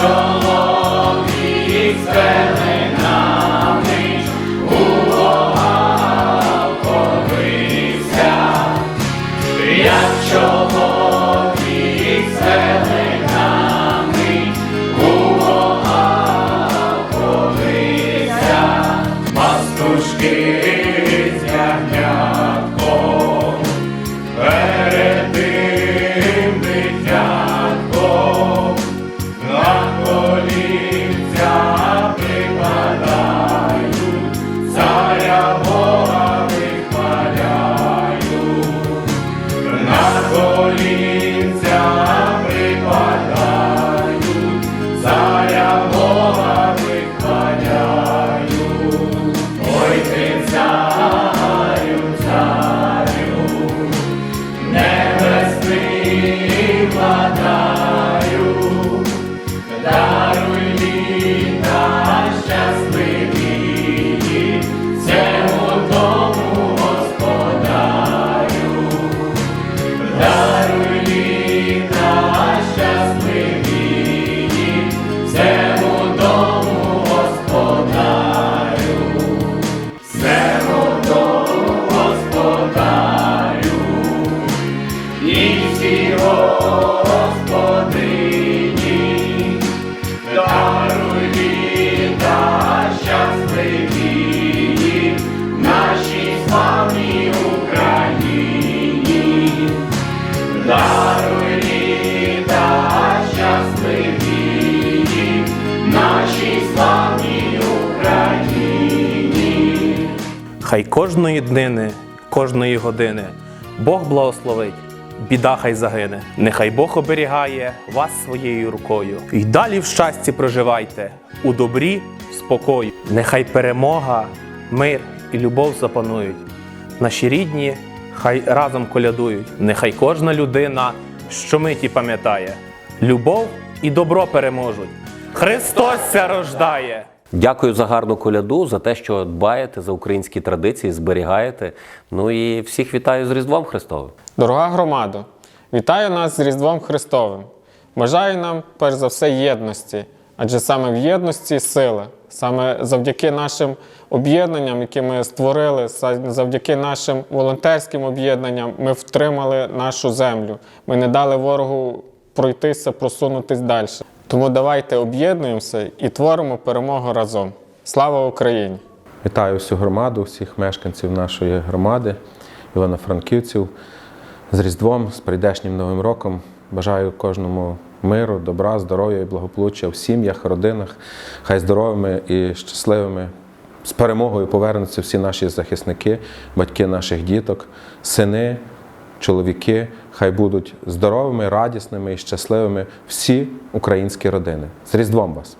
чоловік з Хай кожної днини, кожної години Бог благословить, біда хай загине. Нехай Бог оберігає вас своєю рукою. І далі в щасті проживайте, у добрі, спокою. Нехай перемога, мир і любов запанують. Наші рідні хай разом колядують. Нехай кожна людина щомиті пам'ятає. Любов і добро переможуть. Христос ся рождає! Дякую за гарну коляду, за те, що дбаєте за українські традиції, зберігаєте. Ну і всіх вітаю з Різдвом Христовим. Дорога громада, вітаю нас з Різдвом Христовим. Бажаю нам, перш за все, єдності, адже саме в єдності сила. Саме завдяки нашим об'єднанням, які ми створили, завдяки нашим волонтерським об'єднанням, ми втримали нашу землю. Ми не дали ворогу пройтися, просунутись далі. Тому давайте об'єднуємося і творимо перемогу разом. Слава Україні! Вітаю всю громаду, всіх мешканців нашої громади, івано-франківців з Різдвом, з прийдешнім Новим роком. Бажаю кожному миру, добра, здоров'я і благополуччя в сім'ях, родинах. Хай здоровими і щасливими. З перемогою повернуться всі наші захисники, батьки наших діток, сини, чоловіки. Хай будуть здоровими, радісними і щасливими всі українські родини. З Різдвом вас!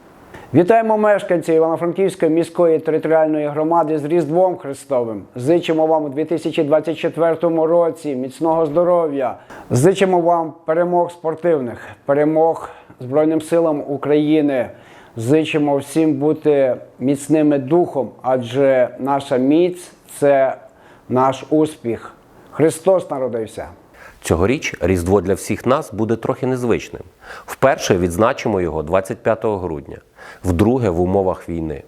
Вітаємо мешканців Івано-Франківської міської територіальної громади з Різдвом Христовим. Зичимо вам у 2024 році міцного здоров'я. Зичимо вам перемог спортивних, перемог Збройним силам України. Зичимо всім бути міцними духом, адже наша міць це наш успіх. Христос народився. Цьогоріч Різдво для всіх нас буде трохи незвичним. Вперше відзначимо його 25 грудня, вдруге в умовах війни.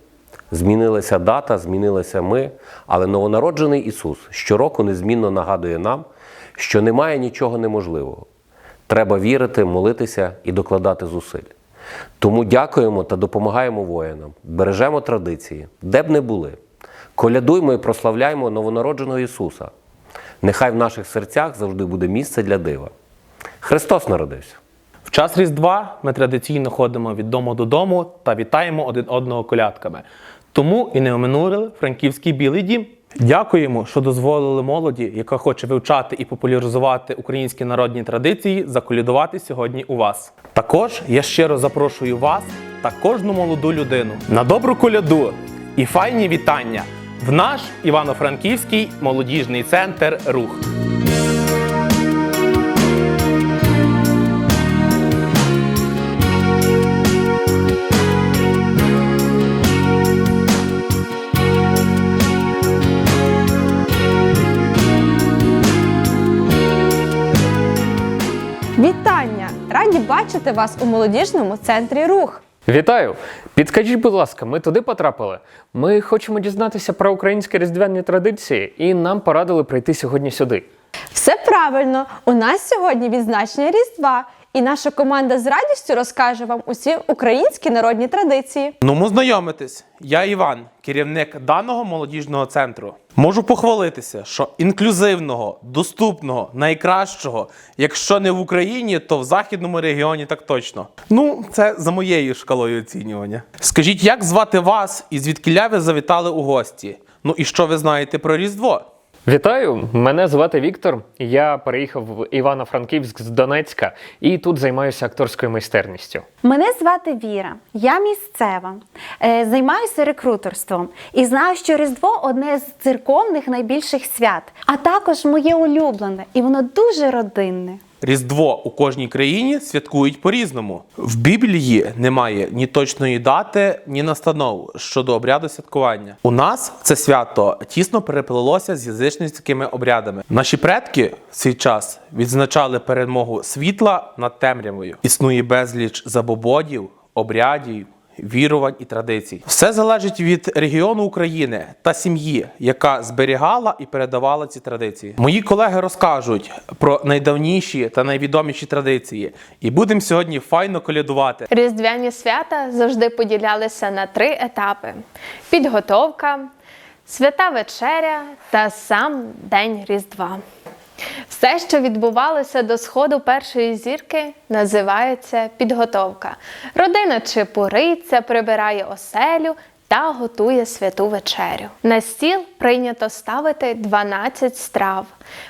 Змінилася дата, змінилися ми, але новонароджений Ісус щороку незмінно нагадує нам, що немає нічого неможливого. Треба вірити, молитися і докладати зусиль. Тому дякуємо та допомагаємо воїнам, бережемо традиції, де б не були. Колядуймо і прославляймо новонародженого Ісуса. Нехай в наших серцях завжди буде місце для дива. Христос народився. В час Різдва ми традиційно ходимо від дому додому та вітаємо один одного колядками. Тому і не оминули франківський білий дім. Дякуємо, що дозволили молоді, яка хоче вивчати і популяризувати українські народні традиції, заколядувати сьогодні у вас. Також я щиро запрошую вас та кожну молоду людину на добру коляду і файні вітання в наш Івано-Франківський молодіжний центр Рух. Вітання! Раді бачити вас у молодіжному центрі рух. Вітаю! Підкажіть, будь ласка, ми туди потрапили. Ми хочемо дізнатися про українські різдвяні традиції, і нам порадили прийти сьогодні сюди. Все правильно! У нас сьогодні відзначення Різдва, і наша команда з радістю розкаже вам усі українські народні традиції. Ну, знайомитись. Я Іван, керівник даного молодіжного центру. Можу похвалитися, що інклюзивного, доступного, найкращого, якщо не в Україні, то в західному регіоні так точно. Ну, це за моєю шкалою оцінювання. Скажіть, як звати вас і звідкиля ви завітали у гості? Ну і що ви знаєте про Різдво? Вітаю! Мене звати Віктор. Я переїхав в Івано-Франківськ з Донецька і тут займаюся акторською майстерністю. Мене звати Віра, я місцева, Е, займаюся рекрутерством і знаю, що Різдво одне з церковних найбільших свят, а також моє улюблене, і воно дуже родинне. Різдво у кожній країні святкують по-різному. В Біблії немає ні точної дати, ні настанов щодо обряду святкування. У нас це свято тісно переплелося з язичницькими обрядами. Наші предки в свій час відзначали перемогу світла над темрявою. Існує безліч забободів, обрядів. Вірувань і традицій все залежить від регіону України та сім'ї, яка зберігала і передавала ці традиції. Мої колеги розкажуть про найдавніші та найвідоміші традиції, і будемо сьогодні файно колядувати. Різдвяні свята завжди поділялися на три етапи: підготовка, свята вечеря та сам День Різдва. Все, що відбувалося до сходу першої зірки, називається підготовка. Родина чепуриться, прибирає оселю та готує святу вечерю. На стіл прийнято ставити 12 страв: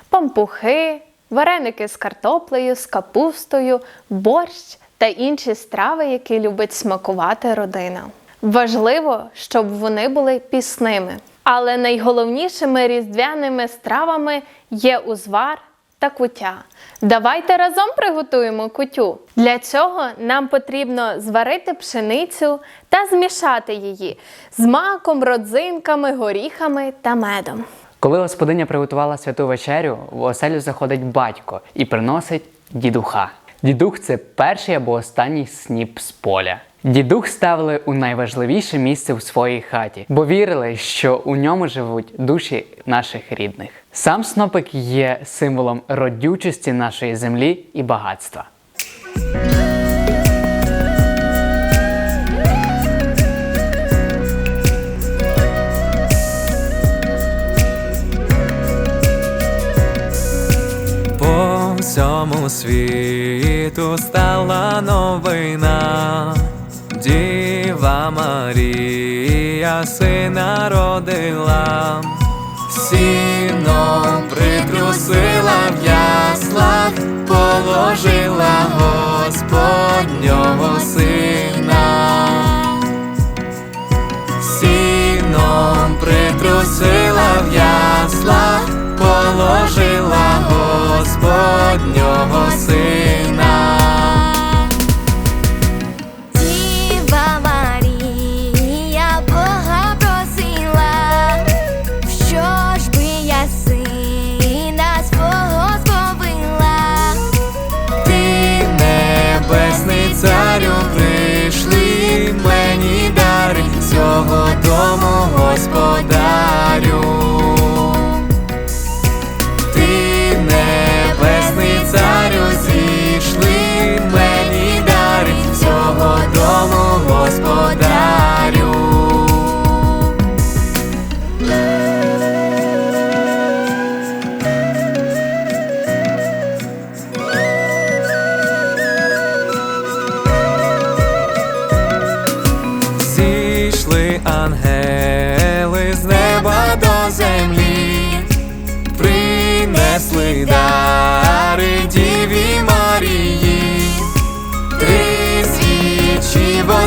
пампухи, вареники з картоплею, з капустою, борщ та інші страви, які любить смакувати родина. Важливо, щоб вони були пісними. Але найголовнішими різдвяними стравами є узвар та куття. Давайте разом приготуємо кутю. Для цього нам потрібно зварити пшеницю та змішати її з маком, родзинками, горіхами та медом. Коли господиня приготувала святу вечерю, в оселю заходить батько і приносить дідуха. Дідух це перший або останній сніп з поля. Дідух ставили у найважливіше місце в своїй хаті, бо вірили, що у ньому живуть душі наших рідних. Сам снопик є символом родючості нашої землі і багатства. По всьому світу стала новина, Діва Марія сина родила, сіном притрусила в яслах, положила Господнього сина. Сіном притрусила в яслах, положила Господнього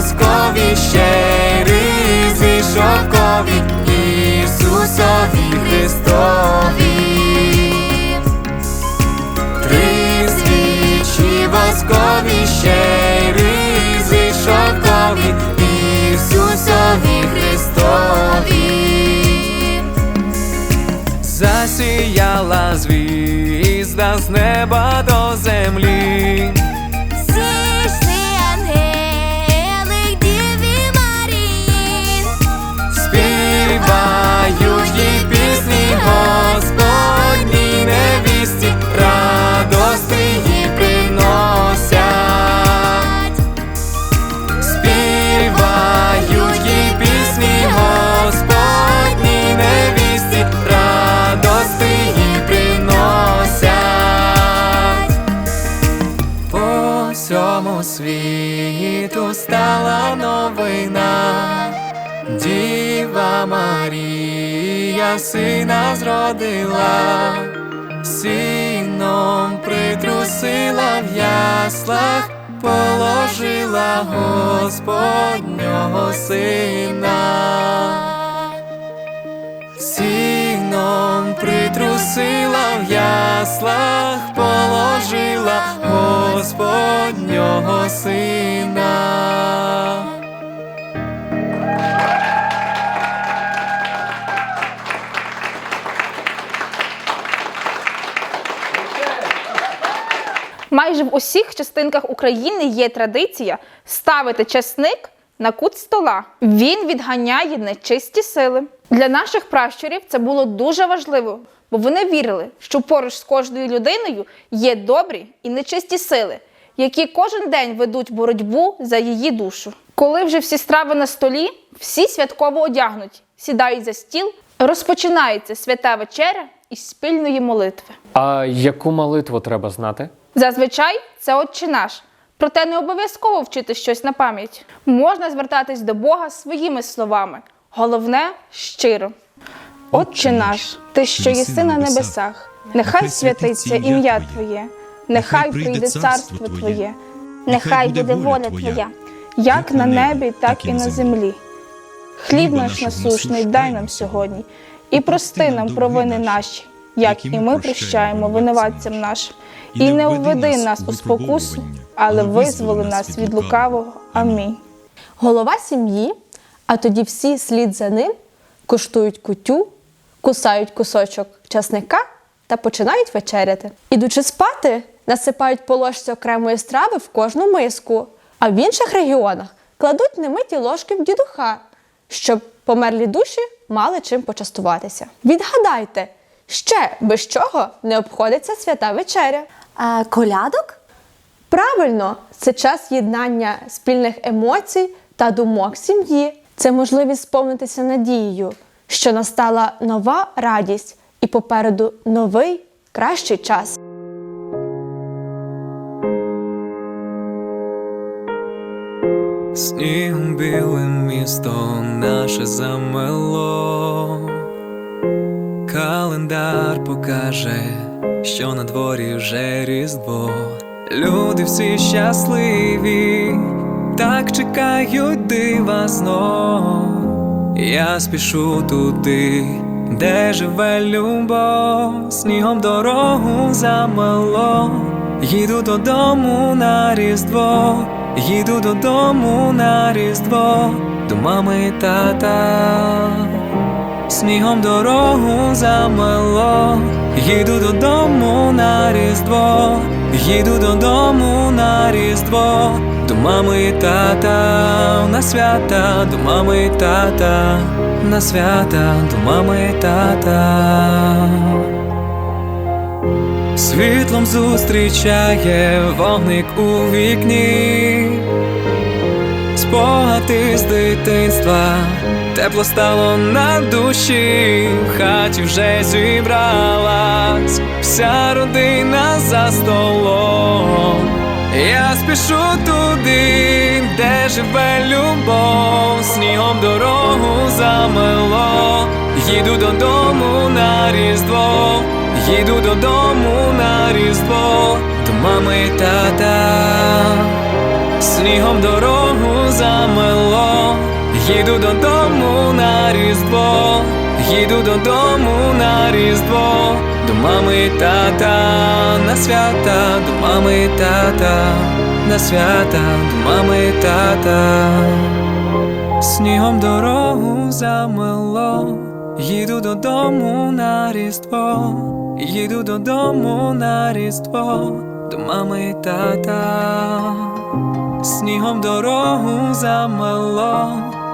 воскові щири зі шовкові Ісусові Христові. Три свічі воскові зі шовкові Ісусові Христові. Засіяла звізда з неба до землі. Марія сина зродила, сіном притрусила в яслах, положила Господнього сина. Сіном притрусила в яслах, положила Господнього сина. Майже в усіх частинках України є традиція ставити часник на кут стола. Він відганяє нечисті сили. Для наших пращурів це було дуже важливо, бо вони вірили, що поруч з кожною людиною є добрі і нечисті сили, які кожен день ведуть боротьбу за її душу. Коли вже всі страви на столі, всі святково одягнуті, сідають за стіл, розпочинається свята вечеря із спільної молитви. А яку молитву треба знати? Зазвичай це Отче наш. Проте не обов'язково вчити щось на пам'ять. Можна звертатись до Бога своїми словами. Головне щиро. Отче наш, ти що єси на небесах, нехай святиться ім'я Твоє, нехай прийде царство Твоє, нехай буде воля Твоя, як на небі, так і на землі. Хліб наш насущний дай нам сьогодні, і прости нам провини наші, як і ми прощаємо винуватцям нашим. І не введи нас у спокусу, але визволи нас від лукавого. Амінь. Голова сім'ї, а тоді всі слід за ним куштують кутю, кусають кусочок часника та починають вечеряти. Ідучи спати, насипають по ложці окремої страви в кожну миску, а в інших регіонах кладуть немиті ложки в дідуха, щоб померлі душі мали чим почастуватися. Відгадайте, ще без чого не обходиться свята вечеря. А колядок? Правильно, це час єднання спільних емоцій та думок сім'ї. Це можливість сповнитися надією, що настала нова радість і попереду новий кращий час. Снігом білим місто наше замело. Календар покаже, що на дворі вже різдво. Люди всі щасливі, так чекають дива знов. Я спішу туди, де живе любов, снігом дорогу замело. Їду додому на різдво, їду додому на різдво, до мами і тата. Снігом дорогу замело, їду додому на різдво, їду додому на різдво, до мами і тата, на свята, до мами і тата, на свята, до мами і тата. Світлом зустрічає вогник у вікні, спогади з дитинства, тепло стало на душі, в хаті вже зібралась, вся родина за столом. Я спішу туди, де живе любов, снігом дорогу замело, їду додому на різдво, їду додому на різдво, до мами і тата, снігом дорогу замело, їду додому на різдво, їду додому на різдво, до мами тата, на свята, до мами тата, на свята, до мами тата. Снігом дорогу замело, їду додому на різдво, їду додому на різдво, до мами тата. Снігом дорогу замело,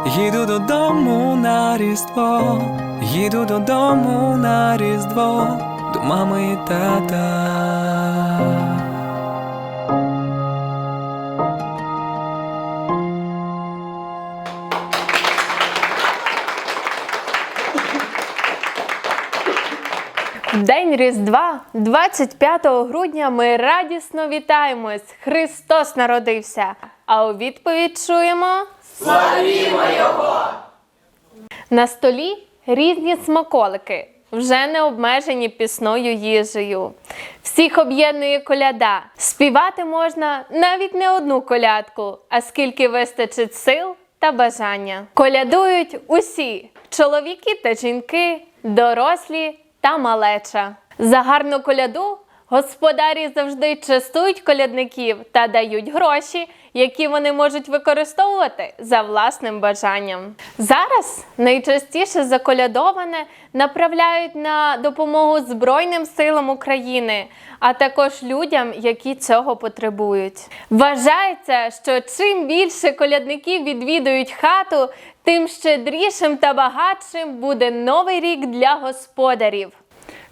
їду додому на різдво, їду додому на різдво, до мами і тата. День Різдва, 25 грудня, ми радісно вітаємось. Христос народився. А у відповідь чуємо Славімо Його! На столі різні смаколики, вже не обмежені пісною їжею. Всіх об'єднує коляда. Співати можна навіть не одну колядку, а скільки вистачить сил та бажання. Колядують усі чоловіки та жінки, дорослі та малеча. За гарну коляду господарі завжди частують колядників та дають гроші, які вони можуть використовувати за власним бажанням. Зараз найчастіше заколядоване направляють на допомогу Збройним силам України, а також людям, які цього потребують. Вважається, що чим більше колядників відвідують хату, тим щедрішим та багатшим буде новий рік для господарів.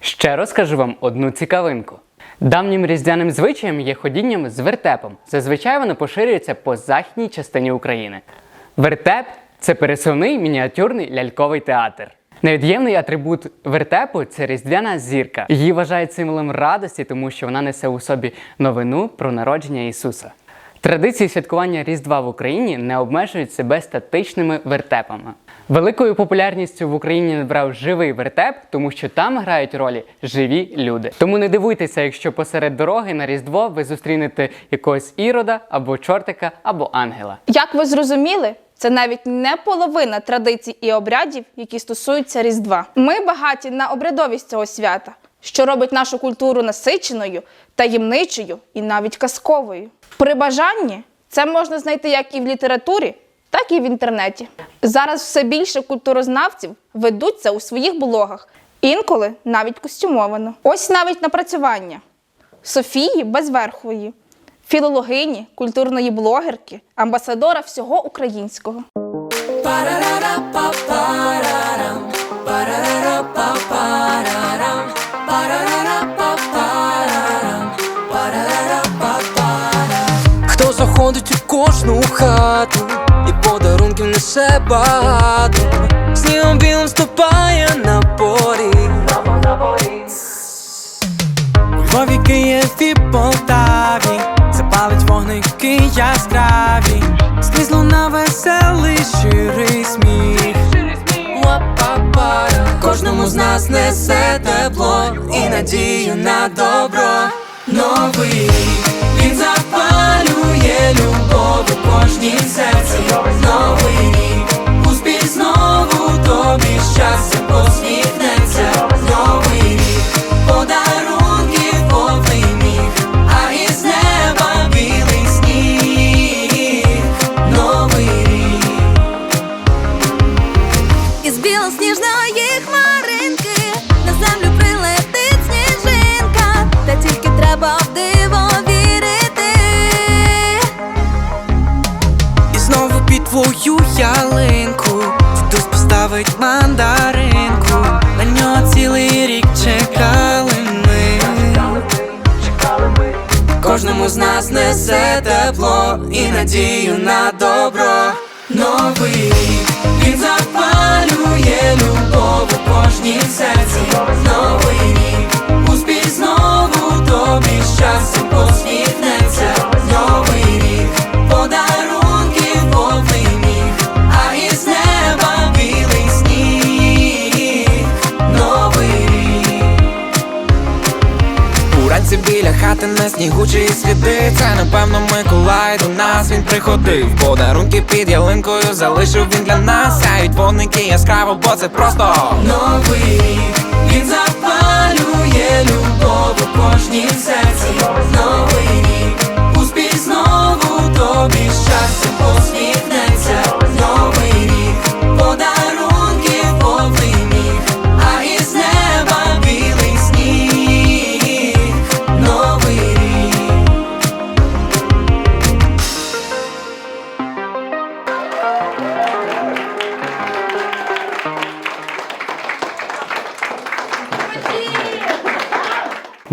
Ще розкажу вам одну цікавинку. Давнім різдвяним звичаєм є ходінням з вертепом. Зазвичай воно поширюється по західній частині України. Вертеп це пересувний мініатюрний ляльковий театр. Невід'ємний атрибут вертепу це різдвяна зірка. Її вважають символом радості, тому що вона несе у собі новину про народження Ісуса. Традиції святкування Різдва в Україні не обмежують себе статичними вертепами. Великою популярністю в Україні набрав живий вертеп, тому що там грають ролі живі люди. Тому не дивуйтеся, якщо посеред дороги на Різдво ви зустрінете якогось ірода або чортика, або ангела. Як ви зрозуміли, це навіть не половина традицій і обрядів, які стосуються Різдва. Ми багаті на обрядовість цього свята, що робить нашу культуру насиченою, таємничою і навіть казковою. При бажанні це можна знайти як і в літературі, так і в інтернеті. Зараз все більше культурознавців ведуть це у своїх блогах, інколи навіть костюмовано. Ось навіть напрацювання Софії Безверхової, філологині, культурної блогерки, амбасадора всього українського. Хто заходить у кожну хату і подарунків несе багато, снігом білим ступає на поріг. У Львові, Києві, Полтаві запалить вогники яскраві, скрізь луна веселий щирий сміх. Кожному з нас несе тепло і надію на добро. Новий запалює любов у кожній серці. Новий рік успіх знову тобі щастя хати світи, сліди Це напевно Миколай до нас. Він приходив Подарунки під ялинкою залишив він для нас. Сяють вогники яскраво, бо це просто Новий рік він запалює любов у кожній серці. Новий рік успіх знову тобі щастя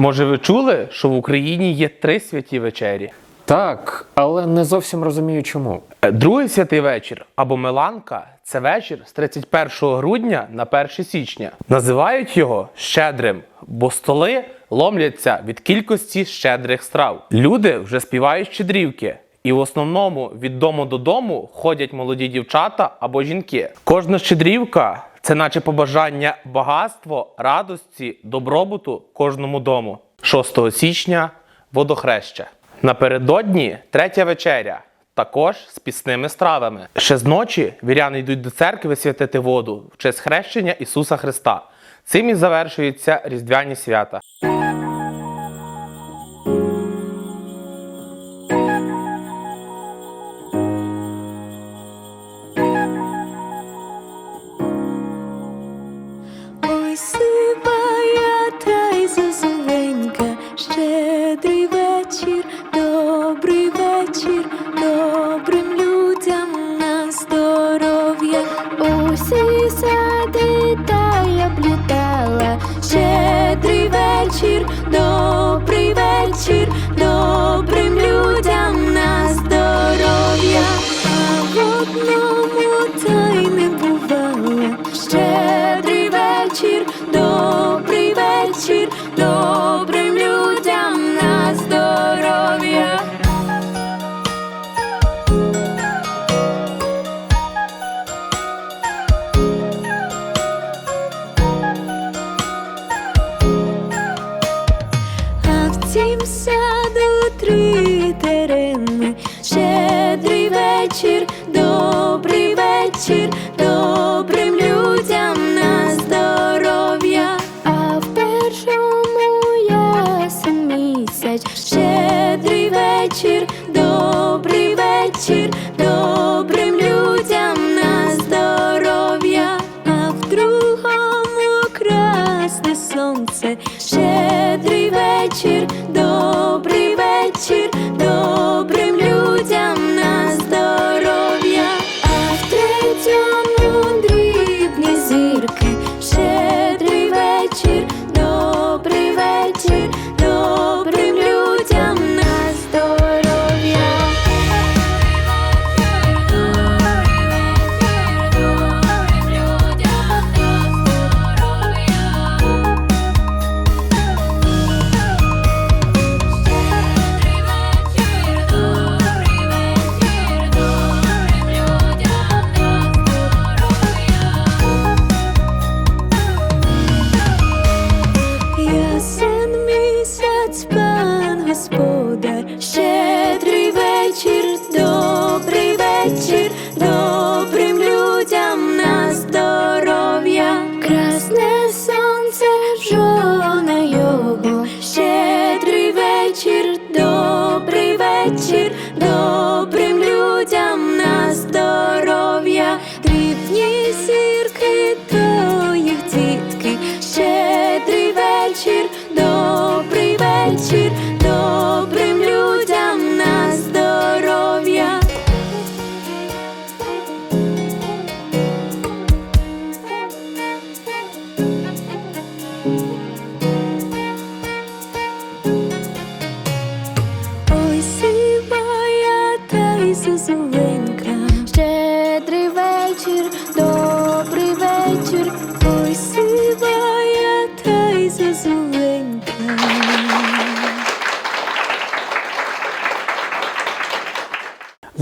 Може, ви чули, що в Україні є три святі вечері? Так, але не зовсім розумію чому. Е, Другий святий вечір або Меланка це вечір з 31 грудня на 1 січня. Називають його щедрим, бо столи ломляться від кількості щедрих страв. Люди вже співають щедрівки. І в основному від дому до дому ходять молоді дівчата або жінки. Кожна щедрівка це наче побажання багатство, радості, добробуту кожному дому. 6 січня водохреща. Напередодні третя вечеря, також з пісними стравами. Ще з ночі віряни йдуть до церкви святити воду в честь хрещення Ісуса Христа. Цим і завершуються різдвяні свята.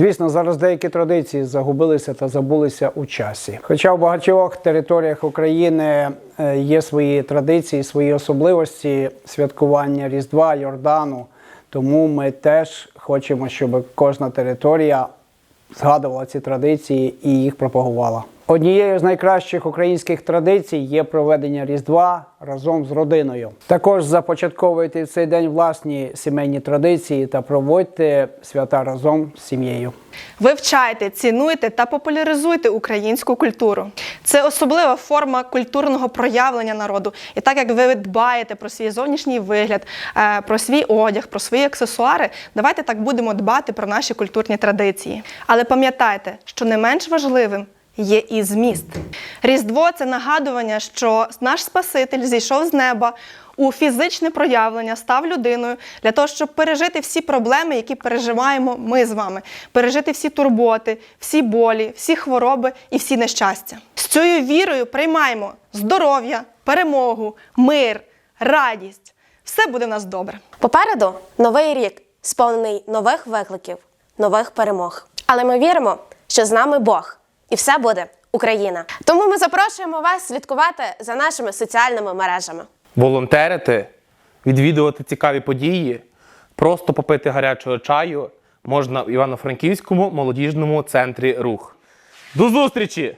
Звісно, зараз деякі традиції загубилися та забулися у часі. Хоча в багатьох територіях України е, є свої традиції, свої особливості святкування Різдва, Йордану, тому ми теж хочемо, щоб кожна територія згадувала ці традиції і їх пропагувала. Однією з найкращих українських традицій є проведення Різдва разом з родиною. Також започатковуйте в цей день власні сімейні традиції та проводьте свята разом з сім'єю. Вивчайте, цінуйте та популяризуйте українську культуру. Це особлива форма культурного проявлення народу. І так як ви дбаєте про свій зовнішній вигляд, е, про свій одяг, про свої аксесуари, давайте так будемо дбати про наші культурні традиції. Але пам'ятайте, що не менш важливим. Є і зміст. Різдво це нагадування, що наш Спаситель зійшов з неба у фізичне проявлення, став людиною для того, щоб пережити всі проблеми, які переживаємо ми з вами, пережити всі турботи, всі болі, всі хвороби і всі нещастя. З цією вірою приймаємо здоров'я, перемогу, мир, радість. Все буде в нас добре. Попереду новий рік, сповнений нових викликів, нових перемог. Але ми віримо, що з нами Бог, і все буде Україна. Тому ми запрошуємо вас слідкувати за нашими соціальними мережами. Волонтерити, відвідувати цікаві події, просто попити гарячого чаю можна в Івано-Франківському молодіжному центрі рух. До зустрічі!